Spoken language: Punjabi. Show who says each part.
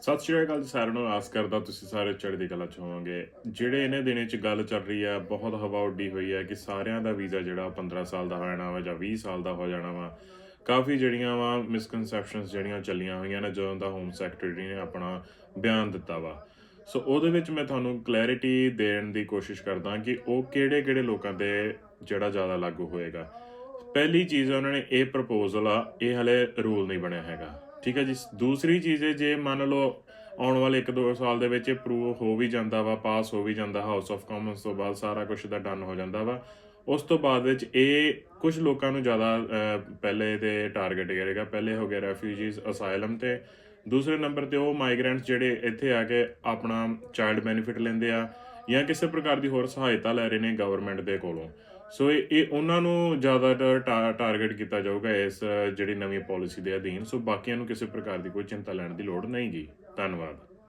Speaker 1: ਸਤਿ ਸ਼੍ਰੀ ਅਕਾਲ ਜੀ ਸਾਰਿਆਂ ਨੂੰ, ਆਸ ਕਰਦਾ ਤੁਸੀਂ ਸਾਰੇ ਚੜ੍ਹਦੀ ਕਲਾ ਚ ਹੋਵੋਗੇ। ਜਿਹੜੇ ਇਹਨੇ ਦਿਨਾਂ ਚ ਗੱਲ ਚੱਲ ਰਹੀ ਆ, ਬਹੁਤ ਹਵਾ ਉੱਡੀ ਹੋਈ ਹੈ ਕਿ ਸਾਰਿਆਂ ਦਾ ਵੀਜ਼ਾ ਜਿਹੜਾ ਉਹ 15 ਸਾਲ ਦਾ ਹੋ ਜਾਣਾ ਵਾ ਜਾਂ 20 ਸਾਲ ਦਾ ਹੋ ਜਾਣਾ ਵਾ, ਕਾਫੀ ਜਿਹੜੀਆਂ ਵਾ ਮਿਸਕਨਸੈਪਸ਼ਨਸ ਜਿਹੜੀਆਂ ਚੱਲੀਆਂ ਹੋਈਆਂ ਨੇ ਜਦੋਂ ਦਾ ਹੋਮ ਸੈਕਟਰੀ ਨੇ ਆਪਣਾ ਬਿਆਨ ਦਿੱਤਾ ਵਾ। ਸੋ ਉਹਦੇ ਵਿੱਚ ਮੈਂ ਤੁਹਾਨੂੰ ਕਲੈਰਿਟੀ ਦੇਣ ਦੀ ਕੋਸ਼ਿਸ਼ ਕਰਦਾ ਕਿ ਉਹ ਕਿਹੜੇ-ਕਿਹੜੇ ਲੋਕਾਂ ਤੇ ਜਿਹੜਾ ਜ਼ਿਆਦਾ ਲਾਗੂ ਹੋਏਗਾ। ਪਹਿਲੀ ਚੀਜ਼ ਉਹਨਾਂ ਨੇ ਇਹ ਪ੍ਰਪੋਜ਼ਲ ਆ, ਇਹ ਹਲੇ ਰੂਲ ਨਹੀਂ ਬਣਿਆ ਹੈਗਾ। ਠੀਕ ਹੈ ਜੀ। ਦੂਸਰੀ ਚੀਜ਼ ਹੈ, ਜੇ ਮੰਨ ਲਓ ਆਉਣ ਵਾਲੇ 1-2 ਸਾਲ ਦੇ ਵਿੱਚ ਅਪਰੂਵ ਹੋ ਵੀ ਜਾਂਦਾ ਵਾ ਪਾਸ ਹੋ ਵੀ ਜਾਂਦਾ ਹਾਊਸ ਆਫ ਕਾਮਨਸ ਤੋਂ ਬਾਅਦ ਸਾਰਾ ਕੁਝ ਦਾ ਡਨ ਹੋ ਜਾਂਦਾ ਵਾ। ਉਸ ਤੋਂ ਬਾਅਦ ਵਿੱਚ ਇਹ ਕੁਝ ਲੋਕਾਂ ਨੂੰ ਜ਼ਿਆਦਾ ਪਹਿਲੇ ਤੇ ਟਾਰਗੇਟ ਕਰੇਗਾ। ਪਹਿਲੇ ਹੋ ਗਿਆ ਰੈਫਿਊਜੀਜ਼ ਅਸਾਈਲਮ ਤੇ। ਦੂਸਰੇ ਨੰਬਰ ਤੇ ਉਹ ਮਾਈਗ੍ਰੈਂਟਸ ਜਿਹੜੇ ਇੱਥੇ ਆ ਕੇ ਆਪਣਾ ਚਾਈਲਡ ਬੈਨੀਫਿਟ ਲੈਂਦੇ ਆ। ਜਾਂ ਕਿਸੇ ਪ੍ਰਕਾਰ ਦੀ ਹੋਰ ਸਹਾਇਤਾ ਲੈ ਰਹੇ ਨੇ ਗਵਰਨਮੈਂਟ ਦੇ ਕੋਲੋਂ। ਸੋ ਇਹ ਉਹਨਾਂ ਨੂੰ ਜ਼ਿਆਦਾਤਰ ਟਾ- ਟਾਰਗੇਟ ਕੀਤਾ ਜਾਊਗਾ ਇਸ, ਜਿਹੜੀ ਨਵੀਂ ਪਾਲਿਸੀ ਦੇ ਅਧੀਨ। ਸੋ ਬਾਕੀਆਂ ਨੂੰ ਕਿਸੇ ਪ੍ਰਕਾਰ ਦੀ ਕੋਈ ਚਿੰਤਾ ਲੈਣ ਦੀ ਲੋੜ ਨਹੀਂ ਗਈ ਧੰਨਵਾਦ।